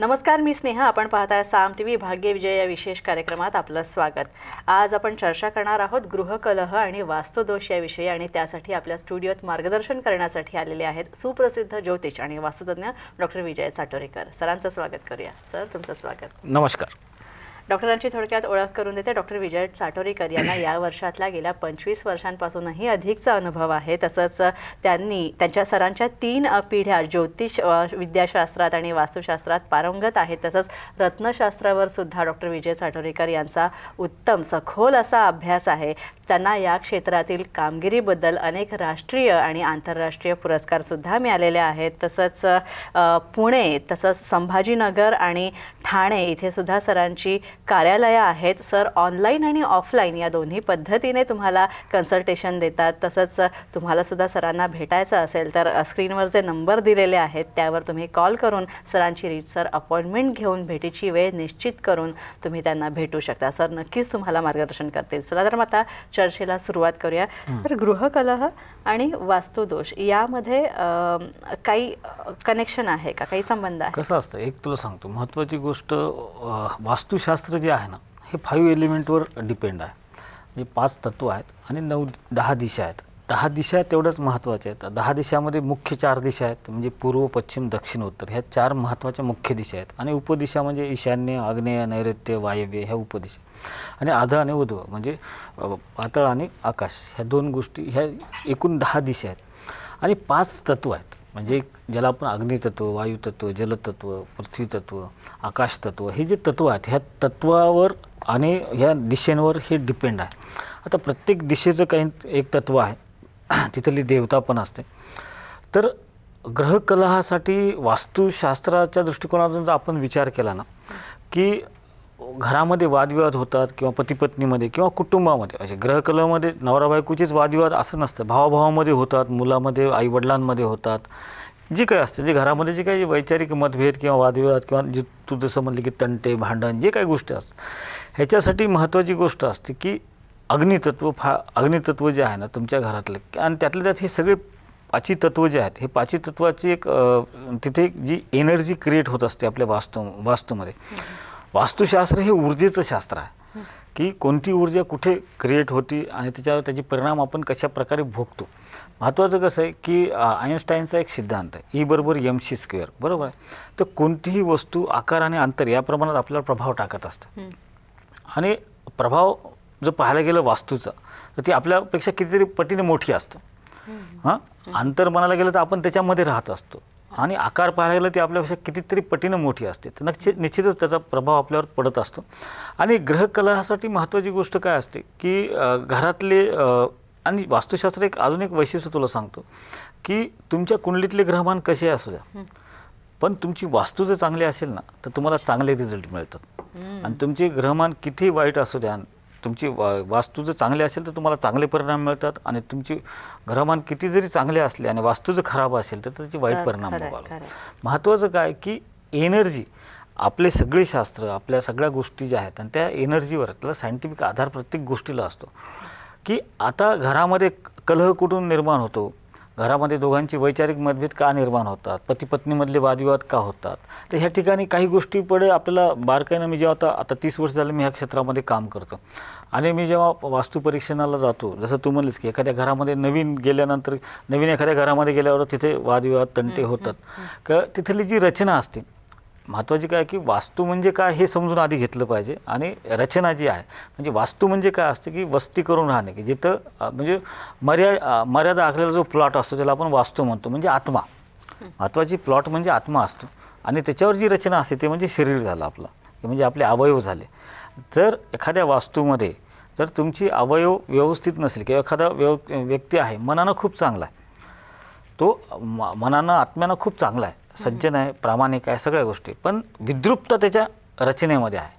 नमस्कार मी स्नेहा. आपण पाहताय साम टी व्ही भाग्य विजय या विशेष कार्यक्रमात आपलं स्वागत. आज आपण चर्चा करणार आहोत गृहकलह आणि वास्तुदोष याविषयी आणि त्यासाठी आपल्या स्टुडिओत मार्गदर्शन करण्यासाठी आलेले आहेत सुप्रसिद्ध ज्योतिष आणि वास्तुतज्ञ डॉक्टर विजय चाटोरेकर सरांचं स्वागत करूया. सर तुमचं स्वागत. नमस्कार. डॉक्टरांची थोडक्यात ओळख करून देते. डॉक्टर विजय साटोरीकर यांना या वर्षातल्या गेल्या पंचवीस वर्षांपासूनही अधिकचा अनुभव आहे. तसंच त्यांनी त्यांच्या सरांच्या तीन पिढ्या ज्योतिष विद्याशास्त्रात आणि वास्तुशास्त्रात पारंगत आहेत. तसंच रत्नशास्त्रावर सुद्धा डॉक्टर विजय चाटोरीकर यांचा उत्तम सखोल असा अभ्यास आहे. त्यांना या क्षेत्रातील कामगिरीबद्दल अनेक राष्ट्रीय आणि आंतरराष्ट्रीय पुरस्कारसुद्धा मिळालेले आहेत. तसंच पुणे तसंच संभाजीनगर आणि ठाणे इथे सुद्धा सरांची कार्यालयं आहेत. सर ऑनलाईन आणि ऑफलाईन या दोन्ही पद्धतीने तुम्हाला कन्सल्टेशन देतात. तसंच तुम्हाला सुद्धा सरांना भेटायचं असेल तर स्क्रीनवर जे नंबर दिलेले आहेत त्यावर तुम्ही कॉल करून सरांची रीतसर अपॉइंटमेंट घेऊन भेटीची वेळ निश्चित करून तुम्ही त्यांना भेटू शकता. सर नक्कीच तुम्हाला मार्गदर्शन करतील. चला तर मग आता चर्चेला सुरुवात करूया. तर गृहकलह आणि वास्तुदोष यामध्ये काही कनेक्शन आहे का? काही संबंध आहे? कसं असतं एक तुला सांगतो. महत्त्वाची गोष्ट वास्तुशास्त्र जे आहे ना हे फाईव्ह एलिमेंटवर डिपेंड आहे. म्हणजे पाच तत्व आहेत आणि नऊ दहा दिशा आहेत. दहा दिशा तेवढ्याच महत्त्वाच्या आहेत. दहा दिशामध्ये मुख्य चार दिशा आहेत म्हणजे पूर्व पश्चिम दक्षिण उत्तर. ह्या चार महत्त्वाच्या मुख्य दिशा आहेत. आणि उपदिशा म्हणजे ईशान्य आग्नेय नैऋत्य वायव्य ह्या उपदिशा. आणि आध आणि उध्व म्हणजे पातळ आणि आकाश ह्या दोन गोष्टी ह्या एकूण दहा दिशा आहेत. आणि पाच तत्व आहेत म्हणजे एक ज्याला आपण अग्नितत्व वायुतत्व जलतत्व पृथ्वीतत्व आकाशतत्व हे जे तत्व आहेत ह्या तत्वावर आणि ह्या दिशेंवर हे डिपेंड आहे. आता प्रत्येक दिशेचं काही एक तत्व आहे तिथली देवता पण असते. तर ग्रहकलहासाठी वास्तुशास्त्राच्या दृष्टिकोनातून जर आपण विचार केला ना की घरामध्ये वादविवाद होतात किंवा पतीपत्नीमध्ये किंवा कुटुंबामध्ये असे ग्रहकलामध्ये नवरा बायकोचेच वादविवाद असं नसतं. भावाभावामध्ये होतात मुलामध्ये आईवडिलांमध्ये होतात. जे काही असते जे घरामध्ये जे काही वैचारिक मतभेद किंवा वादविवाद किंवा जे तू जसं म्हणलं की तंटे भांडण जे काही गोष्टी असतात ह्याच्यासाठी महत्त्वाची गोष्ट असते की अग्नितत्व फा अग्नितत्व जे आहे ना तुमच्या घरातलं आणि त्यातल्या त्यात हे सगळे पाची तत्व जे आहेत हे पाची तत्वाची एक तिथे जी एनर्जी क्रिएट होत असते आपल्या वास्तू वास्तूमध्ये. वास्तुशास्त्र हे ऊर्जेचं शास्त्र आहे. की कोणती ऊर्जा कुठे क्रिएट होती आणि त्याच्यावर त्याचे परिणाम आपण कशा प्रकारे भोगतो. महत्त्वाचं कसं आहे की आईन्स्टाईनचा एक सिद्धांत आहे. ई बरोबर एम सी स्क्वेअर. बरोबर आहे? तर कोणतीही वस्तू आकार आणि अंतर या प्रमाणात आपल्याला प्रभाव टाकत असतं. आणि प्रभाव जर पाहायला गेलं वास्तूचा तर ती आपल्यापेक्षा कितीतरी पटीने मोठी असतं. हां? अंतर म्हणायला गेलं तर आपण त्याच्यामध्ये राहत असतो. आणि आकार पाहायला गेलं ती आपल्यापेक्षा कितीतरी पटीनं मोठी असते. तर नक्की निश्चितच त्याचा प्रभाव आपल्यावर पडत असतो. आणि ग्रहकलहासाठी महत्त्वाची गोष्ट काय असते की घरातले आणि वास्तुशास्त्र एक अजून एक वैशिष्ट्य तुला सांगतो की तुमच्या कुंडलीतले ग्रहमान कसे असू द्या. पण तुमची वास्तू जर चांगली असेल ना तर तुम्हाला चांगले रिझल्ट मिळतात. आणि तुमचे ग्रहमान किती वाईट असू द्या तुमची वा वास्तू जर चांगली असेल तर तुम्हाला चांगले परिणाम मिळतात आणि तुमची ग्रहमान किती जरी चांगले असले आणि वास्तू जर खराब असेल तर त्याचे वाईट परिणाम खरंय. महत्त्वाचं काय की एनर्जी आपले सगळे शास्त्र आपल्या सगळ्या गोष्टी ज्या आहेत आणि त्या एनर्जीवर त्याला सायंटिफिक आधार प्रत्येक गोष्टीला असतो. की आता घरामध्ये कलह कुठून निर्माण होतो? घरामध्ये दोघांची वैचारिक मतभेद का निर्माण होतात? पती पत्नीमधले वादविवाद का होतात? तर ह्या ठिकाणी काही गोष्टीपुढे आपल्याला बारकाईनं मी जेव्हा आता आता तीस वर्ष झालं मी ह्या क्षेत्रामध्ये काम करतो. आणि मी जेव्हा वास्तू परीक्षणाला जातो जसं तू म्हणलीस की एखाद्या घरामध्ये नवीन गेल्यानंतर नवीन एखाद्या घरामध्ये गेल्यावर तिथे वादविवाद तंटे होतात. का तिथली जी रचना असते महत्त्वाची काय की वास्तू म्हणजे काय हे समजून आधी घेतलं पाहिजे आणि रचना जी आहे म्हणजे वास्तू म्हणजे काय असते की वस्ती करून राहणे की जिथं म्हणजे मर्या मर्यादा आखलेला जो प्लॉट असतो त्याला आपण वास्तू म्हणतो म्हणजे आत्मा. महत्त्वाची प्लॉट म्हणजे आत्मा असतो आणि त्याच्यावर जी रचना असते ते म्हणजे शरीर झालं आपलं म्हणजे आपले अवयव झाले. जर एखाद्या वास्तूमध्ये जर तुमची अवयव व्यवस्थित नसेल किंवा एखादा व्यव व्यक्ती आहे मनानं खूप चांगला आहे तो म मनानं आत्म्यानं खूप चांगला आहे सज्जन आहे प्रामाणिक आहे सगळ्या गोष्टी. पण विद्रुप्त त्याच्या रचनेमध्ये आहे.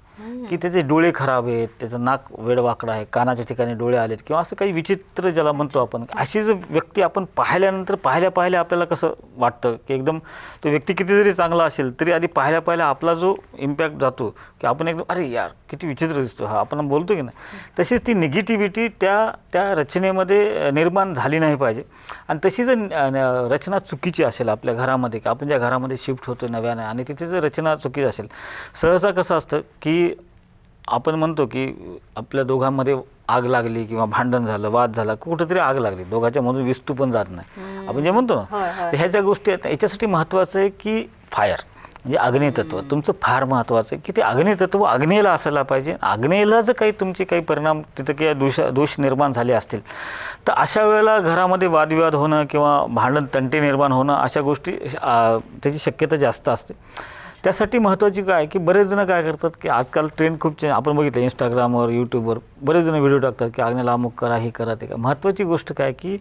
की त्याचे डोळे खराब आहेत त्याचं नाक वेडवाकडं आहे कानाच्या ठिकाणी डोळे आलेत किंवा असं काही विचित्र ज्याला म्हणतो आपण अशी जर व्यक्ती आपण पाहिल्यानंतर पाहिल्या पाहिल्या आपल्याला कसं वाटतं? की एकदम तो व्यक्ती किती जरी चांगला असेल तरी आधी पाहिल्या पाहिल्या आपला जो इम्पॅक्ट जातो की आपण एकदम अरे यार किती विचित्र दिसतो हा आपण बोलतो की नाही? तशीच ती निगेटिव्हिटी त्या त्या रचनेमध्ये निर्माण झाली नाही पाहिजे. आणि तशी जर रचना चुकीची असेल आपल्या घरामध्ये की आपण ज्या घरामध्ये शिफ्ट होतो नव्याने आणि तिथे जर रचना चुकीची असेल सहसा कसं असतं की आपण म्हणतो की आपल्या दोघांमध्ये आग लागली किंवा भांडण झालं वाद झाला कुठंतरी आग लागली. दोघांच्या मधून विस्तू पण जात नाही. आपण जे म्हणतो ना होय. तर ह्या ज्या गोष्टी आहेत याच्यासाठी महत्त्वाचं आहे की फायर. म्हणजे अग्नी तत्व तुमचं फार महत्त्वाचं आहे की ते अग्नी तत्व अग्नेला असायला पाहिजे. अग्नेला जर काही तुमचे काही परिणाम तिथं किंवा दोष दोष निर्माण झाले असतील तर अशा वेळेला घरामध्ये वादविवाद होणं किंवा भांडण तंटे निर्माण होणं अशा गोष्टी त्याची शक्यता जास्त असते. त्यासाठी महत्त्वाची काय की बरेच जण काय करतात की आजकाल ट्रेंड खूप आपण बघितलं इंस्टाग्रामवर यूट्यूबवर बरेच जण व्हिडिओ टाकतात की अग्नेला अमुक करा हे करा ते करा. महत्त्वाची गोष्ट काय की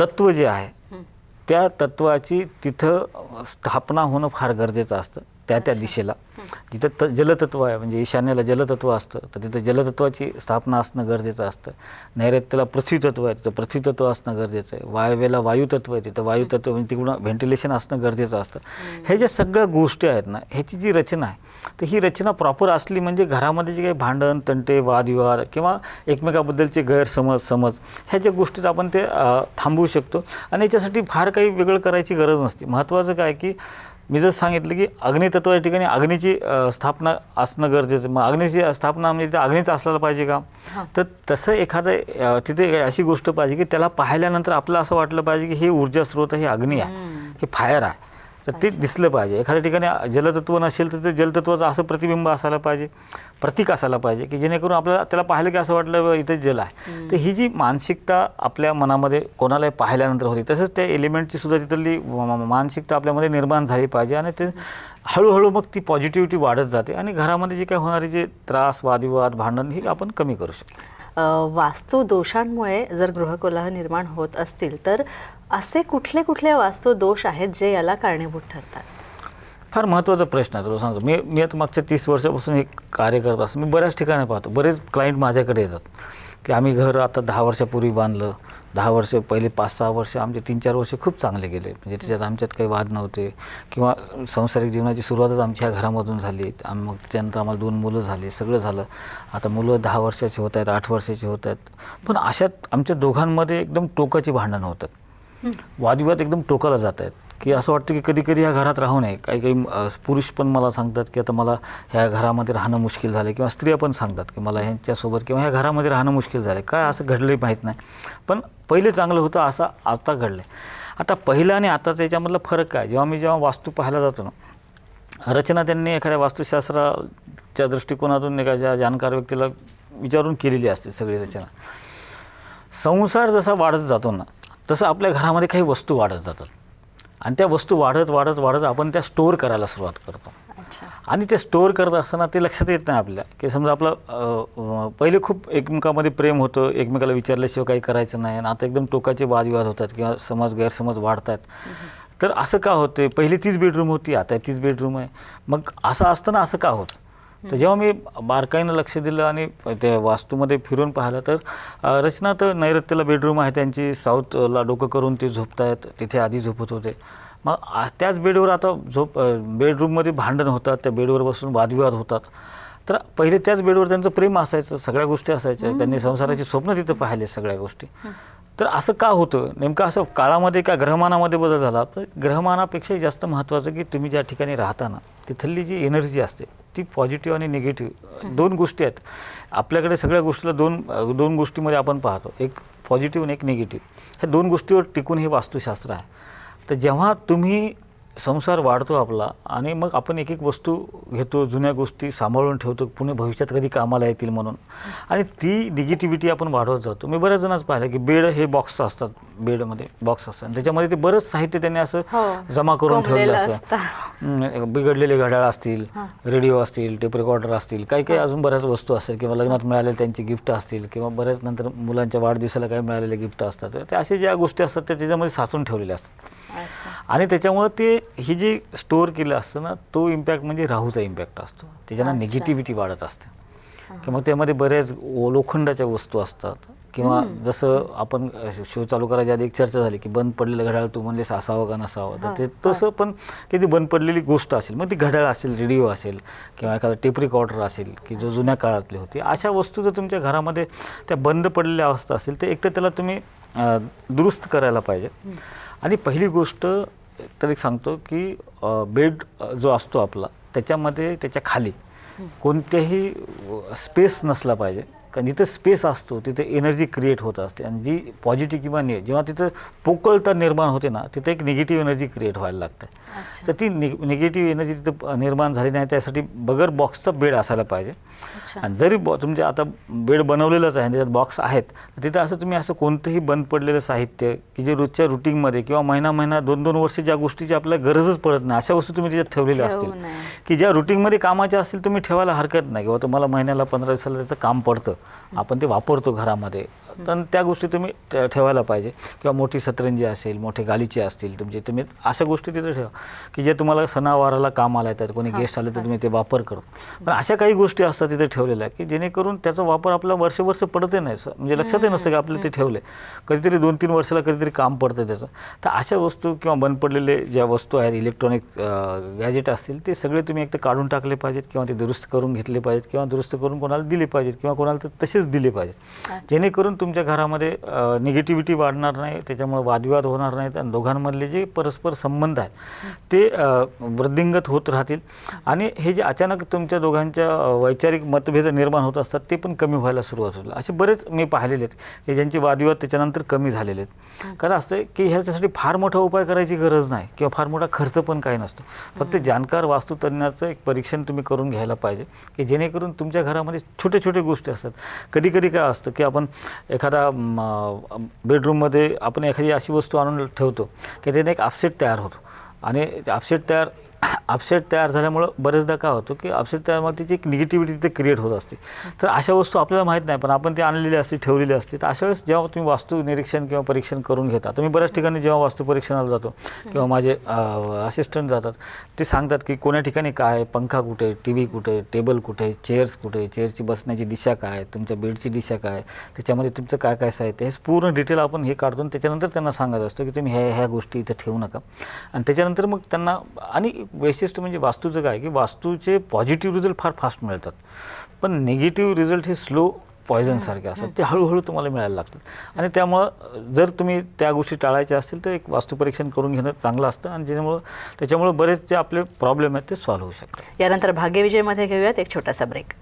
तत्व जे आहे त्या तत्वाची तिथं स्थापना होणं फार गरजेचं असतं. त्या त्या दिशेला. जिथं त जलतत्व आहे म्हणजे ईशान्येला जलतत्व असतं तर तिथं जलतत्वाची स्थापना असणं गरजेचं असतं. नैऋत्येला पृथ्वीतत्व आहे तिथं पृथ्वीतत्व असणं गरजेचं आहे. वायव्येला वायुतत्व आहे तिथं वायुतत्व म्हणजे तिकडून व्हेंटिलेशन असणं गरजेचं असतं. हे. ज्या सगळ्या गोष्टी आहेत ना ह्याची जी रचना आहे तर ही रचना प्रॉपर असली म्हणजे घरामध्ये जे काही भांडण तंटे वादविवाद किंवा एकमेकाबद्दलचे गैरसमज समज ह्या ज्या गोष्टीत आपण ते थांबवू शकतो. आणि याच्यासाठी फार काही वेगळं करायची गरज नसते. महत्त्वाचं काय की मी जर सांगितलं की अग्नितत्व या ठिकाणी अग्नीची स्थापना असणं गरजेचं. मग अग्नीची स्थापना म्हणजे ते अग्नीच असलेलं पाहिजे का? तर तसं एखादं तिथे अशी गोष्ट पाहिजे की त्याला पाहिल्यानंतर आपलं असं वाटलं पाहिजे की हे ऊर्जा स्रोत हे अग्नी आहे. हे फायर आहे. तर ते दिसलं पाहिजे. एखाद्या ठिकाणी जलतत्व नसेल तर ते जलतत्वाचं असं प्रतिबिंब असायला पाहिजे प्रतीक असायला पाहिजे की जेणेकरून आपल्याला त्याला पाहिलं की असं वाटलं "बा, इथे जल आहे. तर ही जी मानसिकता आपल्या मनामध्ये कोणालाही पाहिल्यानंतर होती तसंच त्या एलिमेंटची सुद्धा तिथली मानसिकता आपल्यामध्ये निर्माण झाली पाहिजे आणि ते हळूहळू मग ती पॉझिटिव्हिटी वाढत जाते आणि घरामध्ये जे काही होणारे जे त्रास वादविवाद भांडण हे आपण कमी करू शकतो. अ, वास्तू दोषांमुळे जर गृहकोलाह निर्माण होत असतील तर असे कुठले कुठले वास्तू दोष आहेत जे याला कारणीभूत ठरतात? फार महत्त्वाचा प्रश्न आहे तुला सांगतो. मी मी आता मागच्या तीस वर्षापासून हे कार्य करत असतो. मी बऱ्याच ठिकाणी पाहतो. बरेच क्लायंट माझ्याकडे येतात. की आम्ही घर आता दहा वर्षापूर्वी बांधलं. दहा वर्ष पहिले पाच सहा वर्ष आमचे तीन चार वर्ष खूप चांगले गेले. म्हणजे त्याच्यात आमच्यात काही वाद नव्हते. किंवा सांसारिक जीवनाची सुरुवातच आमच्या ह्या घरामधून झाली. आम मग त्यानंतर आम्हाला दोन मुलं झाली. सगळं झालं. आता मुलं दहा वर्षाची होत आहेत आठ वर्षाची होत आहेत. पण अशात आमच्या दोघांमध्ये एकदम टोकाची भांडणं होतात. वादविवाद एकदम टोकाला जात आहेत. की असं वाटतं की कधी कधी ह्या घरात राहू नये. काही काही पुरुष पण मला सांगतात की आता मला ह्या घरामध्ये राहणं मुश्किल झालं किंवा स्त्रिया पण सांगतात की मला ह्यांच्यासोबत किंवा ह्या घरामध्ये राहणं मुश्किल झालं काय असं घडलंही माहीत नाही. पण पहिले चांगलं होतं असं आता घडलं आता पहिलं आणि आताचं याच्यामधला फरक काय? जेव्हा मी जेव्हा वास्तू पाहायला जातो ना रचना त्यांनी एखाद्या वास्तुशास्त्राच्या दृष्टिकोनातून एखाद्या जाणकार व्यक्तीला विचारून केलेली असते सगळी रचना. संसार जसा वाढत जातो ना तसं आपल्या घरामध्ये काही वस्तू वाढत जातात. आणि त्या वस्तू वाढत वाढत वाढत आपण त्या स्टोअर करायला सुरुवात करतो. आणि ते स्टोअर करत असताना ते लक्षात येत नाही आपल्या की समजा आपलं पहिले खूप एकमेकामध्ये प्रेम होतं एकमेकाला विचारल्याशिवाय काही करायचं नाही. आणि आता एकदम टोकाचे वादविवाद होतात किंवा समज गैरसमज वाढतात तर असं का होते पहिली तीच बेडरूम होती आता तीच बेडरूम आहे. मग असं असताना असं का होतं? तर जेव्हा मी बारकाईनं लक्ष दिलं आणि त्या वास्तूमध्ये फिरून पाहिलं तर रचना तर नैऋत्येला बेडरूम आहे त्यांची साऊथला डोकं करून ते झोपत आहेत तिथे आधी झोपत होते. मग त्याच बेडवर आता झोप बेडरूममध्ये भांडण होतात त्या बेडवर बसून वादविवाद होतात. तर पहिले त्याच बेडवर त्यांचं प्रेम असायचं सगळ्या गोष्टी असायच्या त्यांनी संसाराची स्वप्न तिथं पाहिले सगळ्या गोष्टी. तर असं का होतं? नेमकं असं काळामध्ये का ग्रहमानामध्ये बदल झाला? तर ग्रहमानापेक्षाही जास्त महत्त्वाचं की तुम्ही ज्या ठिकाणी राहता ना तिथली जी एनर्जी असते ती पॉझिटिव्ह आणि निगेटिव्ह दोन गोष्टी आहेत. आपल्याकडे सगळ्या गोष्टीला दोन दोन गोष्टीमध्ये आपण पाहतो. एक पॉझिटिव्ह आणि एक निगेटिव्ह. ह्या दोन गोष्टीवर टिकून हे वास्तुशास्त्र आहे. तर जेव्हा तुम्ही संसार वाढतो आपला आणि मग आपण एक एक वस्तू घेतो जुन्या गोष्टी सांभाळून ठेवतो पुणे भविष्यात कधी कामाला येतील म्हणून. आणि ती निगेटिव्हिटी आपण वाढवत जातो. मी बऱ्याच जणांच पाहिलं की बेड हे बॉक्स असतात बेडमध्ये बॉक्स असतात. त्याच्यामध्ये ते बरंच साहित्य त्यांनी असं हो. जमा करून ठेवलेलं कोंबलेलं असं हम्म, बिघडलेले घड्याळ असतील रेडिओ असतील टेप रेकॉर्डर असतील काही काही अजून बऱ्याच वस्तू असतात किंवा लग्नात मिळालेले त्यांची गिफ्ट असतील किंवा बऱ्याच नंतर मुलांच्या वाढदिवसाला काही मिळालेले गिफ्ट असतात. त्या अशा ज्या गोष्टी असतात त्या त्याच्यामध्ये साचून ठेवलेल्या असतात. आणि त्याच्यामुळं ते ही जी स्टोअर केलं असतं ना तो इम्पॅक्ट म्हणजे राहूचा इम्पॅक्ट असतो. त्याच्यानं निगेटिव्हिटी वाढत असते. की मग त्यामध्ये बऱ्याच लोखंडाच्या वस्तू असतात. किंवा जसं आपण शो चालू करायच्या आधी एक चर्चा झाली की बंद पडलेलं घड्याळ तू म्हणलेस असावं का नसावं? तर ते तसं पण की ती बंद पडलेली गोष्ट असेल मग ती घड्याळ असेल रेडिओ असेल किंवा एखादा टेप रेकॉर्डर असेल की जो जुन्या काळातली होती अशा वस्तू जर तुमच्या घरामध्ये त्या बंद पडलेल्या अवस्था असेल तर एक तर त्याला तुम्ही दुरुस्त करायला पाहिजे. आणि पहिली गोष्ट तर एक सांगतो की बेड जो असतो आपला त्याच्यामध्ये त्याच्याखाली कोणत्याही स्पेस नसला पाहिजे. कारण जिथं स्पेस असतो तिथे एनर्जी क्रिएट होत असते. आणि जी पॉझिटिव्ह किंवा ने जेव्हा तिथं पोकळता निर्माण होते ना तिथे एक निगेटिव्ह एनर्जी क्रिएट व्हायला लागते. तर ती निगेटिव्ह एनर्जी तिथं निर्माण झाली नाही त्यासाठी बगर बॉक्सचा बेड असायला पाहिजे. आणि जरी बॉ तुमचे आता बेड बनवलेलंच आहे त्याच्यात बॉक्स आहेत तर तिथं असं तुम्ही असं कोणतंही बंद पडलेलं साहित्य की जे रोजच्या रुटीनमध्ये किंवा महिना महिना दोन दोन वर्ष ज्या गोष्टीची आपल्याला गरजच पडत नाही अशा वस्तू तुम्ही त्याच्यात ठेवलेल्या ठेवू असतील. की ज्या रुटीनमध्ये कामाच्या असतील तुम्ही ठेवायला हरकत नाही. किंवा तुम्हाला महिन्याला पंधरा दिवसाला त्याचं काम पडतं. आपण ते वापरतो घरामध्ये. तर त्या गोष्टी तुम्ही ठेवायला पाहिजे. किंवा मोठी सतरंजी असेल मोठे गालीचे असतील तुमचे तुम्ही अशा गोष्टी तिथे ठेवा. की जे तुम्हाला सणावाराला काम आला येतात कोणी गेस्ट आले तर तुम्ही ते वापर करू पण अशा काही गोष्टी असतात तिथे ठेवलेल्या की जेणेकरून त्याचा वापर आपला वर्ष वर्ष पडतही नाही. म्हणजे लक्षातही नसतं की आपलं ते ठेवले. कधीतरी दोन तीन वर्षाला कधीतरी काम पडतं त्याचं. तर अशा वस्तू किंवा बंद पडलेले ज्या वस्तू आहेत इलेक्ट्रॉनिक गॅजेट असतील ते सगळे तुम्ही एक तर काढून टाकले पाहिजेत किंवा ते दुरुस्त करून घेतले पाहिजेत किंवा दुरुस्त करून कोणाला दिले पाहिजेत किंवा कोणाला तर तसेच दिले पाहिजेत. जेणेकरून तुमच्या घरामध्ये निगेटिव्हिटी वाढणार नाही त्याच्यामुळे वादविवाद होणार नाहीत आणि दोघांमधले जे परस्पर संबंध आहेत ते वृद्धिंगत होत राहतील. आणि हे जे अचानक तुमच्या दोघांच्या वैचारिक मतभेद निर्माण होत असतात ते पण कमी व्हायला सुरुवात होईल असे बरेच मी पाहिलेले आहेत की ज्यांचे वादविवाद त्याच्यानंतर कमी झालेले आहेत. कारण असतं आहे की ह्याच्यासाठी फार मोठा उपाय करायची गरज नाही किंवा फार मोठा खर्च पण काही नसतो. फक्त जाणकार वास्तुतज्ञाचं एक परीक्षण तुम्ही करून घ्यायला पाहिजे की जेणेकरून तुमच्या घरामध्ये छोटे छोटे गोष्टी असतात. कधी कधी काय असतं की आपण एखादा बेडरूममध्ये आपण एखादी अशी वस्तू आणून ठेवतो की त्याने एक आफसेट तयार होतो. आणि ते तयार अपसेट तयार झाल्यामुळं बरेचदा काय होतं की अपसेट तयार त्याची एक निगेटिव्हिटी तिथे क्रिएट होत असते. तर अशा वस्तू आपल्याला माहीत नाही पण आपण ते आणलेली असते ठेवलेली असते. तर अशा वेळेस जेव्हा तुम्ही वास्तू निरीक्षण किंवा परीक्षण करून घेता तुम्ही बऱ्याच ठिकाणी जेव्हा वास्तू परीक्षणाला जातो किंवा माझे असिस्टंट जातात ते सांगतात की कोण्या ठिकाणी काय आहे, पंखा कुठे टी व्ही कुठे आहे, टेबल कुठे आहे, चेअर्स कुठे चेअरची बसण्याची दिशा काय आहे, तुमच्या बेडची दिशा काय त्याच्यामध्ये तुमचं काय काय साहित्य हे पूर्ण डिटेल आपण हे काढतो आणि त्याच्यानंतर त्यांना सांगत असतो की तुम्ही ह्या ह्या गोष्टी इथं ठेवू नका. आणि त्याच्यानंतर मग त्यांना आणि वैशिष्ट्य म्हणजे वास्तूचं काय की वास्तूचे पॉझिटिव्ह रिझल्ट फार फास्ट मिळतात. पण निगेटिव्ह रिझल्ट हे स्लो पॉयझन सारखे असतात. ते हळूहळू तुम्हाला मिळायला लागतात. आणि त्यामुळं जर तुम्ही त्या गोष्टी टाळायच्या असतील तर एक वास्तुपरीक्षण करून घेणं चांगलं असतं आणि ज्यामुळं त्याच्यामुळं बरेच जे आपले प्रॉब्लेम आहेत ते सॉल्व्ह होऊ शकतात. यानंतर भाग्यविजयमध्ये घेऊयात एक छोटासा ब्रेक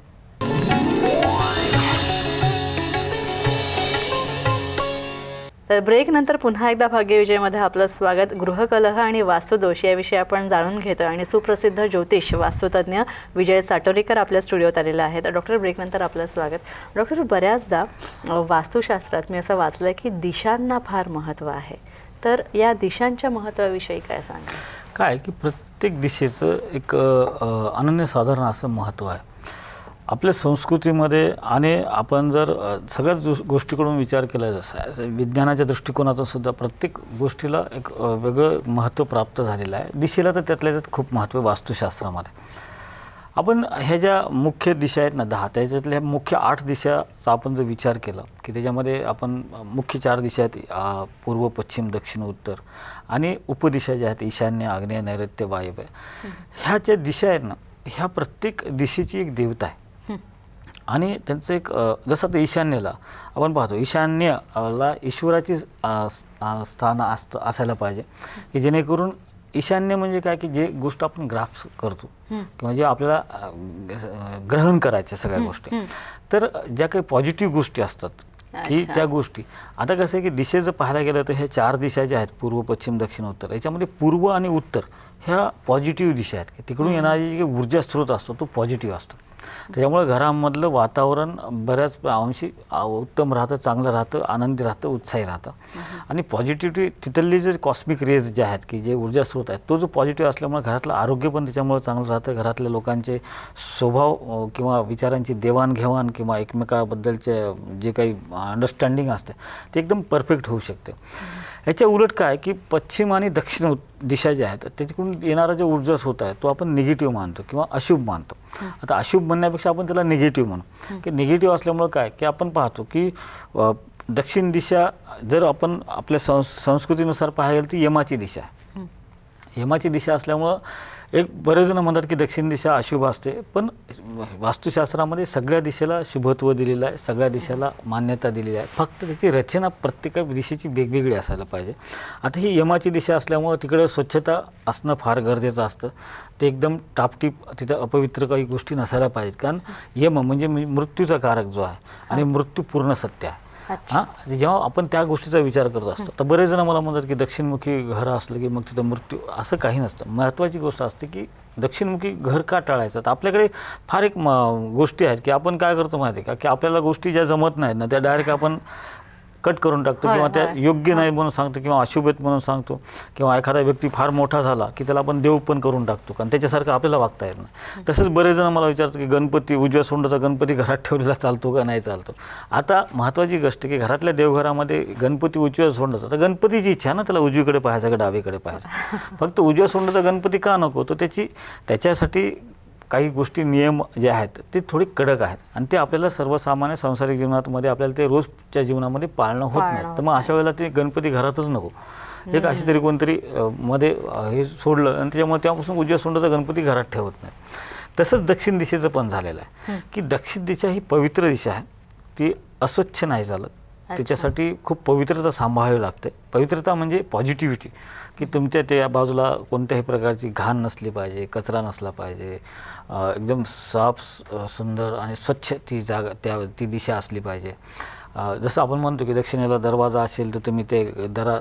तर ब्रेकनंतर पुन्हा एकदा भाग्यविजयमध्ये आपलं स्वागत. गृहकलह आणि वास्तुदोष याविषयी आपण जाणून घेतो आणि सुप्रसिद्ध ज्योतिष वास्तुतज्ञ विजय साटोरीकर आपल्या स्टुडिओत आलेला आहे. तर डॉक्टर ब्रेकनंतर आपलं स्वागत. डॉक्टर बऱ्याचदा वास्तुशास्त्रात मी असं वाचलं की दिशांना फार महत्त्व आहे. तर या दिशांच्या महत्त्वाविषयी काय सांगा काय की प्रत्येक दिशेचं एक अनन्यसाधारण असं महत्त्व आहे. आपल्या संस्कृतीमध्ये आणि आपण जर सगळ्याच गोष- गोष्टीकडून विचार केला जसा विज्ञानाच्या दृष्टिकोनातून सुद्धा प्रत्येक गोष्टीला एक वेगळं महत्त्व प्राप्त झालेलं आहे. दिशेला तर त्यातल्या त्यात खूप महत्त्व वास्तुशास्त्रामध्ये. आपण ह्या ज्या मुख्य दिशा आहेत ना दहा त्याच्यातल्या मुख्य आठ दिशाचा आपण जर विचार केला की त्याच्यामध्ये आपण मुख्य चार दिशा आहेत पूर्व पश्चिम दक्षिण उत्तर आणि उपदिशा ज्या आहेत ईशान्य आग्नेय नैऋत्य वायव्य. ह्या ज्या दिशा आहेत ना ह्या प्रत्येक दिशेची एक देवता आहे. आणि त्यांचं एक जसं आता ईशान्येला आपण पाहतो ईशान्यला ईश्वराची स्थान असतं असायला पाहिजे की जेणेकरून ईशान्य म्हणजे काय की जे गोष्ट आपण ग्राफ्स करतो किंवा जे आपल्याला ग्रहण करायच्या सगळ्या गोष्टी. तर ज्या काही पॉझिटिव्ह गोष्टी असतात की. त्या गोष्टी आता कसं आहे की दिशेचं पाहायला गेलं तर ह्या चार दिशा ज्या आहेत पूर्व पश्चिम दक्षिण उत्तर याच्यामध्ये पूर्व आणि उत्तर ह्या पॉझिटिव्ह दिशा आहेत की तिकडून येणारी जी ऊर्जा स्रोत असतो तो पॉझिटिव्ह असतो. त्याच्यामुळे घरामधलं वातावरण बऱ्याच अंशी उत्तम राहतं चांगलं राहतं आनंदी राहतं उत्साही राहतं. आणि पॉझिटिव्हिटी तिथली जे कॉस्मिक रेज जे आहेत की जे ऊर्जा स्रोत आहेत तो जो पॉझिटिव्ह असल्यामुळे घरातलं आरोग्य पण त्याच्यामुळे चांगलं राहतं. घरातल्या लोकांचे स्वभाव किंवा विचारांची देवाणघेवाण किंवा एकमेकाबद्दलचे जे काही अंडरस्टँडिंग असते ते एकदम परफेक्ट होऊ शकते. याच्या उलट काय की पश्चिम आणि दक्षिण दिशा ज्या आहेत त्याच्याकडून येणारा जो ऊर्जा स्रोत आहे तो आपण निगेटिव्ह मानतो किंवा अशुभ मानतो. आता अशुभ म्हणण्यापेक्षा आपण त्याला निगेटिव्ह म्हणू. की निगेटिव्ह असल्यामुळं काय? की आपण पाहतो की दक्षिण दिशा जर आपण आपल्या संस संस्कृतीनुसार पाहायला ती यमाची दिशा आहे. यमाची दिशा असल्यामुळं एक बरेच जण म्हणतात की दक्षिण दिशा अशुभ असते पण वास्तुशास्त्रामध्ये सगळ्या दिशेला शुभत्व दिलेलं आहे सगळ्या दिशेला मान्यता दिलेली आहे. फक्त त्याची रचना प्रत्येक दिशेची वेगवेगळी असायला पाहिजे. आता ही यमाची दिशा असल्यामुळं तिकडं स्वच्छता असणं फार गरजेचं असतं. ते एकदम टापटीप तिथं अपवित्र काही गोष्टी नसायला पाहिजेत. कारण यम म्हणजे मृत्यूचा कारक जो आहे आणि मृत्यू पूर्ण सत्य आहे. हां? म्हणजे जेव्हा आपण त्या गोष्टीचा विचार करत असतो तर बरेच जण मला म्हणतात की दक्षिणमुखी घर असलं की मग तिथं मृत्यू असं काही नसतं. महत्त्वाची गोष्ट असते की दक्षिणमुखी घर का टाळायचं? तर आपल्याकडे फार एक गोष्टी आहेत की आपण काय करतो माहिती आहे का? की आपल्याला गोष्टी ज्या जमत नाहीत ना त्या डायरेक्ट आपण कट करून टाकतो होय, किंवा त्या होय. योग्य नाही म्हणून सांगतो किंवा अशुभ आहेत म्हणून सांगतो किंवा एखादा व्यक्ती फार मोठा झाला की त्याला आपण देव पण करून टाकतो. कारण त्याच्यासारखं आपल्याला वागता येत नाही. तसंच बरेच जण मला विचारतात की गणपती उजव्या सोंडाचा गणपती घरात ठेवलेला चालतो का? नाही चालतो. आता महत्त्वाची गोष्ट की घरातल्या देवघरामध्ये गणपती उजव्या सोंडाचा. तर गणपतीची इच्छा ना त्याला उजवीकडे पाहायचं का डावीकडे पाहायचं? फक्त उजव्या सोंडाचा गणपती का नको? तो त्याची त्याच्यासाठी काही गोष्टी नियम जे आहेत ते थोडे कडक आहेत. आणि ते आपल्याला सर्वसामान्य सांसारिक जीवनामध्ये आपल्याला ते रोजच्या जीवनामध्ये पाळणं होत नाही. तर मग अशा वेळेला ते गणपती घरातच नको. एक अशी तरी कोणतरी मध्ये हे सोडलं आणि त्याच्यामुळे तेव्हापासून उजव्या सोंडाचा गणपती घरात ठेवत नाही. तसंच दक्षिण दिशेचं पण झालेलं आहे. की दक्षिण दिशा ही पवित्र दिशा आहे. ती अस्वच्छ नाही चालत. त्याच्यासाठी खूप पवित्रता सांभाळावी लागते. पवित्रता म्हणजे पॉझिटिव्हिटी. की तुमच्या त्या बाजूला कोणत्याही प्रकारची घाण नसली पाहिजे कचरा नसला पाहिजे. एकदम साफ सुंदर आणि स्वच्छ ती जागा त्या ती दिशा असली पाहिजे. जसं आपण म्हणतो की दक्षिणेला दरवाजा असेल तर तुम्ही ते दरा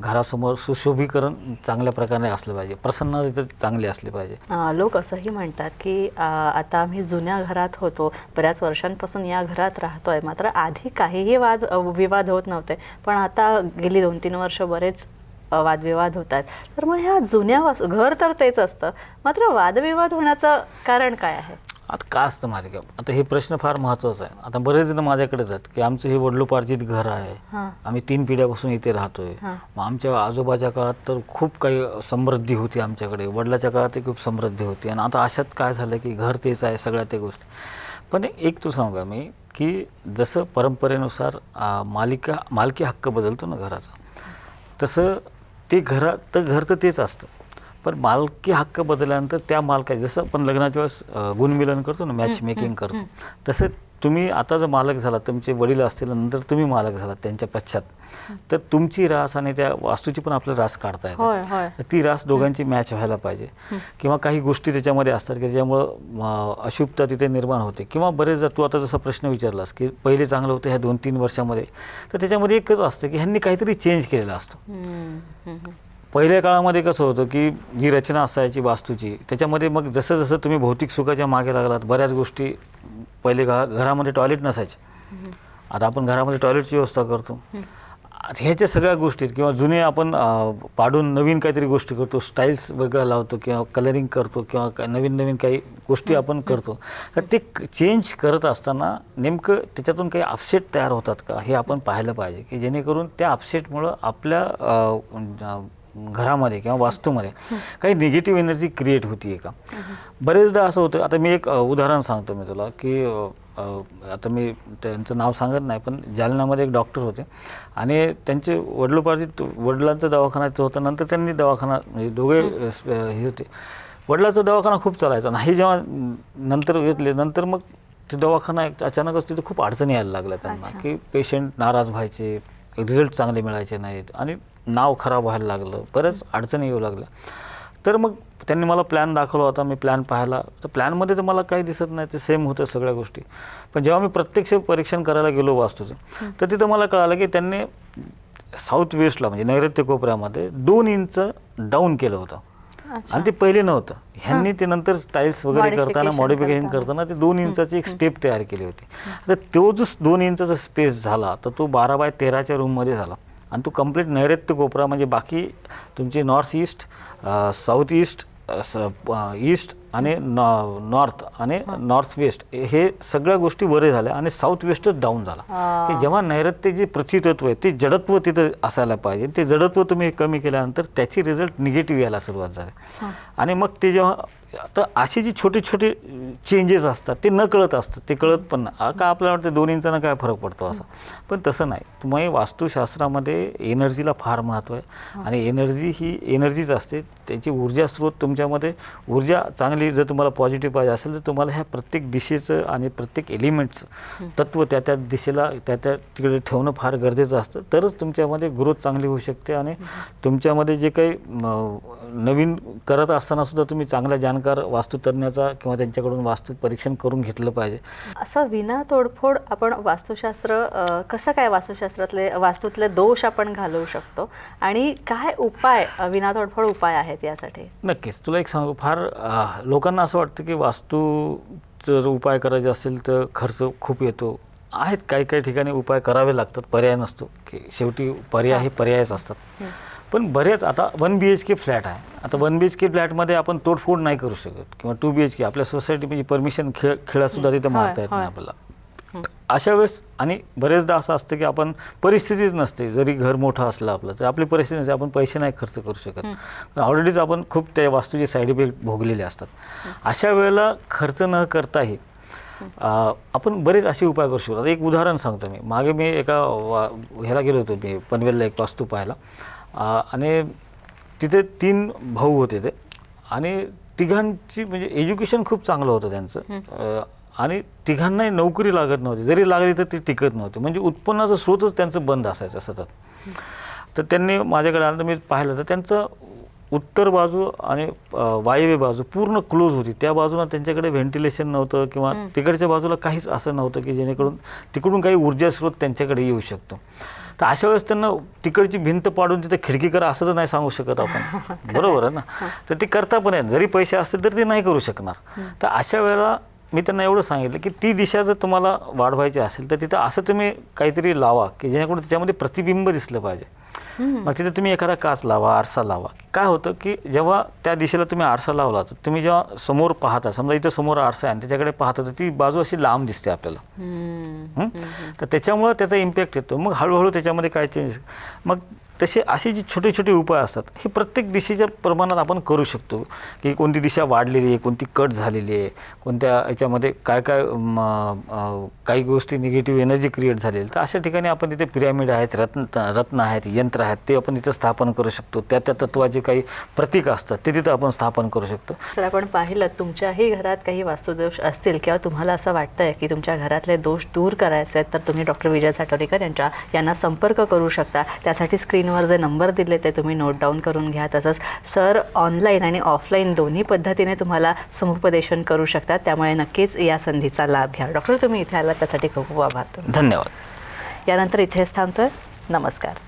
घरासमोर सुशोभीकरण चांगल्या प्रकारे असलं पाहिजे. प्रसन्न चांगले असले पाहिजे. लोक असंही म्हणतात की आता आम्ही जुन्या घरात होतो. बऱ्याच वर्षांपासून या घरात राहतोय. मात्र आधी काहीही वाद विवाद होत नव्हते. पण आता गेली दोन तीन वर्ष बरेच वादविवाद होत आहेत तर मग ह्या जुन्या घर तर तेच असतं. मात्र वादविवाद होण्याचं कारण काय आहे? आता का असतं माझे का आता हे प्रश्न फार महत्त्वाचा आहे. आता बरेच जण माझ्याकडे जातात की आमचं हे वडलोपार्जित घर आहे. आम्ही तीन पिढ्यापासून इथे राहतोय. मग आमच्या आजोबाच्या काळात तर खूप काही समृद्धी होती आमच्याकडे. वडिलाच्या काळातही खूप समृद्धी होती. आणि आता अशात काय झालं की घर तेच आहे सगळ्या त्या गोष्टी. पण एक तू सांगा मी की जसं परंपरेनुसार मालिका मालकी हक्क बदलतो ना घराचा तसं ते घरात तर घर तर तेच असतं. पण मालकी हक्क बदलल्यानंतर त्या मालका जसं आपण लग्नाच्या वेळेस गुणमिलन करतो ना मॅच मेकिंग करतो तसं तुम्ही आता जर मालक झाला तुमचे वडील असतील नंतर तुम्ही मालक झाला त्यांच्या पश्चात तर तुमची रास आणि त्या वास्तूची पण आपल्याला रास काढता येते. तर ती रास दोघांची मॅच व्हायला पाहिजे. किंवा काही गोष्टी त्याच्यामध्ये असतात की ज्यामुळं अशुभता तिथे निर्माण होते. किंवा बरेचदा तू आता जसा प्रश्न विचारलास की पहिले चांगलं होतं ह्या दोन तीन वर्षामध्ये तर त्याच्यामध्ये एकच असतं की ह्यांनी काहीतरी चेंज केलेलं असतं. पहिल्या काळामध्ये कसं होतं की जी रचना असायची वास्तूची त्याच्यामध्ये मग जसं जसं तुम्ही भौतिक सुखाच्या मागे लागलात बऱ्याच गोष्टी पहिले घरा घरामध्ये टॉयलेट नसायचे. आता आपण घरामध्ये टॉयलेटची व्यवस्था करतो. ह्याच्या सगळ्या गोष्टीत किंवा जुने आपण पाडून नवीन काहीतरी गोष्टी करतो स्टाईल्स वेगळ्या लावतो किंवा कलरिंग करतो किंवा का- नवीन नवीन काही गोष्टी आपण करतो. तर ते चेंज करत असताना नेमकं त्याच्यातून काही अपसेट तयार होतात का? हे आपण पाहायला पाहिजे की जेणेकरून त्या अपसेटमुळं आपल्या घरामध्ये किंवा वास्तूमध्ये काही निगेटिव्ह एनर्जी क्रिएट होती का? बरेचदा असं होतं. आता मी एक उदाहरण सांगतो मी तुला की आता मी त्यांचं नाव सांगत नाही पण जालन्यामध्ये एक डॉक्टर होते आणि त्यांचे वडिलोपार्जित वडिलांचा दवाखाना होता. नंतर त्यांनी दवाखाना म्हणजे दोघे हे. होते. वडिलांचा दवाखाना खूप चालायचा नाही जेव्हा नंतर घेतले नंतर मग ते दवाखाना एक अचानकच तिथे खूप अडचणी यायला लागल्या त्यांना. की पेशंट नाराज व्हायचे रिझल्ट चांगले मिळायचे नाहीत आणि नाव खराब व्हायला लागलं बऱ्याच अडचणी येऊ लागल्या. तर मग त्यांनी मला प्लॅन दाखवला होता मी प्लॅन पाहायला तर प्लॅनमध्ये तर मला काही दिसत नाही ते सेम होतं सगळ्या गोष्टी. पण जेव्हा मी प्रत्यक्ष परीक्षण करायला गेलो वास्तूचं तर तिथं मला कळालं की त्यांनी साऊथ वेस्टला म्हणजे नैऋत्य कोपऱ्यामध्ये दोन इंच डाऊन केलं होतं. आणि ते पहिले नव्हतं. ह्यांनी ते नंतर टाईल्स वगैरे करताना मॉडिफिकेशन करताना. करताना ते दोन इंचाची एक स्टेप तयार केली होती. तर तो जो दोन इंचाचा स्पेस झाला तर तो बारा बाय तेराच्या रूममध्ये झाला. आणि तो कंप्लीट नैऋत्य कोपरा म्हणजे बाकी तुमचे north east south east east आणि नॉर्थ आणि नॉर्थ वेस्ट हे सगळ्या गोष्टी वरे झाल्या आणि साऊथ वेस्टच डाऊन झाला. की जेव्हा नैऋत्य जे पृथ्वीतत्व आहे ते जडत्व तिथं असायला पाहिजे. ते जडत्व तुम्ही कमी केल्यानंतर त्याची रिझल्ट निगेटिव्ह यायला सुरुवात झाली. आणि मग ते जेव्हा आता अशी जी छोटे छोटे चेंजेस असतात ते न कळत असतात ते कळत पण नाही. का आपल्याला वाटतं दोन इंचानं काय फरक पडतो असा? पण तसं नाही. तुम्ही वास्तुशास्त्रामध्ये एनर्जीला फार महत्त्व आहे. आणि एनर्जी ही एनर्जीच असते. त्याची ऊर्जा स्रोत तुमच्यामध्ये ऊर्जा चांगली जर तुम्हाला पॉझिटिव्ह पाहिजे असेल तर तुम्हाला ह्या प्रत्येक दिशेचं आणि प्रत्येक एलिमेंटचं तत्त्व त्या त्या दिशेला त्या त्या तिकडे ठेवणं फार गरजेचं असतं. तरच तुमच्यामध्ये ग्रोथ चांगली होऊ शकते आणि तुमच्यामध्ये जे काही नवीन करत असताना सुद्धा तुम्ही चांगल्या जाणकार वास्तुतज्ञाचा किंवा त्यांच्याकडून वास्तू परीक्षण करून घेतलं पाहिजे. असं विना तोडफोड आपण वास्तुशास्त्र कसं काय वास्तुशास्त्रातले वास्तूतले दोष आपण घालवू शकतो? आणि काय उपाय विना तोडफोड उपाय आहेत यासाठी? नक्कीच. तुला एक सांगू फार अह, लोकांना असं वाटतं की वास्तू जर उपाय करायचे असेल तर खर्च खूप येतो. आहेत काही काही ठिकाणी उपाय करावे लागतात पर्याय नसतो. की शेवटी पर्याय हे पर्यायच असतात. पण बरेच आता one B H K flat आहे. आता वन बी एच के फ्लॅटमध्ये आपण तोडफोड नाही करू शकत. किंवा टू बी एच के आपल्या सोसायटी म्हणजे परमिशन खेळ खेळासुद्धा तिथे मारता येत नाही. आपल्याला. अशा वेळेस आणि बरेचदा असं असतं की आपण परिस्थितीच नसते. जरी घर मोठं असलं आपलं तर आपली परिस्थिती नसते. आपण पैसे नाही खर्च करू शकत. ऑलरेडीच आपण खूप त्या वास्तूचे साईड इफेक्ट भोगलेले असतात. अशा वेळेला खर्च न करताही आपण बरेच असे उपाय करू शकतो. एक उदाहरण सांगतो मी. मागे मी एका वा ह्याला गेलो होतो मी पनवेलला एक वास्तू पाहायला. आणि तिथे तीन भाऊ होते ते. आणि तिघांची म्हणजे एज्युकेशन खूप चांगलं होतं त्यांचं. आणि तिघांनाही नोकरी लागत नव्हती. जरी लागली तर ती टिकत नव्हती. म्हणजे उत्पन्नाचा स्रोतच त्यांचं बंद असायचं सतत. तर त्यांनी माझ्याकडे आलं तर मी पाहिलं तर त्यांचं उत्तर बाजू आणि वायव्य बाजू पूर्ण क्लोज होती. त्या बाजूला त्यांच्याकडे व्हेंटिलेशन नव्हतं किंवा तिकडच्या बाजूला काहीच असं नव्हतं की जेणेकरून तिकडून काही ऊर्जा स्रोत त्यांच्याकडे येऊ शकतो. तर अशा वेळेस त्यांना तिकडची भिंत पाडून तिथे खिडकी करा असं तर नाही सांगू शकत आपण. बरोबर आहे ना? तर ते करता पण येत. जरी पैसे असतील तर ते नाही करू शकणार. तर अशा वेळेला मी त्यांना एवढं सांगितलं की ती दिशा जर तुम्हाला वाढवायची असेल तर तिथं असं तुम्ही काहीतरी लावा की जेणेकरून त्याच्यामध्ये प्रतिबिंब दिसलं पाहिजे. मग तिथे तुम्ही एखादा काच लावा आरसा लावा. काय होतं की जेव्हा त्या दिशेला तुम्ही आरसा लावला तर तुम्ही जेव्हा समोर पाहता समजा इथं समोर आरसा आहे आणि त्याच्याकडे पाहता तर ती बाजू अशी लांब दिसते आपल्याला? तर त्याच्यामुळं त्याचा इम्पॅक्ट येतो. मग हळूहळू त्याच्यामध्ये काय चेंज मग तसे असे जे छोटे छोटे उपाय असतात हे प्रत्येक दिशेच्या प्रमाणात आपण करू शकतो. की कोणती दिशा वाढलेली आहे कोणती कट झालेली आहे कोणत्या याच्यामध्ये काय काय म, काही गोष्टी निगेटिव्ह एनर्जी क्रिएट झालेली तर अशा ठिकाणी आपण तिथे पिरॅमिड आहेत रत्न रत्न आहेत यंत्र आहेत ते आपण तिथं स्थापन करू शकतो. त्या त्या तत्वाचे काही प्रतीक असतात ते तिथं आपण स्थापन करू शकतो. तर आपण पाहिलं तुमच्याही घरात काही वास्तुदोष असतील किंवा तुम्हाला असं वाटतंय की तुमच्या घरातले दोष दूर करायचे आहेत तर तुम्ही डॉक्टर विजय साटोरीकर यांच्या यांना संपर्क करू शकता. त्यासाठी स्क्रीनवर जे नंबर दिले ते तुम्ही नोट डाऊन करून घ्या. तसंच सर ऑनलाईन आणि ऑफलाईन दोन्ही पद्धतीने तुम्हाला समुपदेशन करू शकतात. त्यामुळे नक्कीच या संधीचा लाभ घ्या. डॉक्टर तुम्ही इथे आलात त्यासाठी खूप खूप आभार. धन्यवाद. यानंतर इथेच थांबतोय. नमस्कार.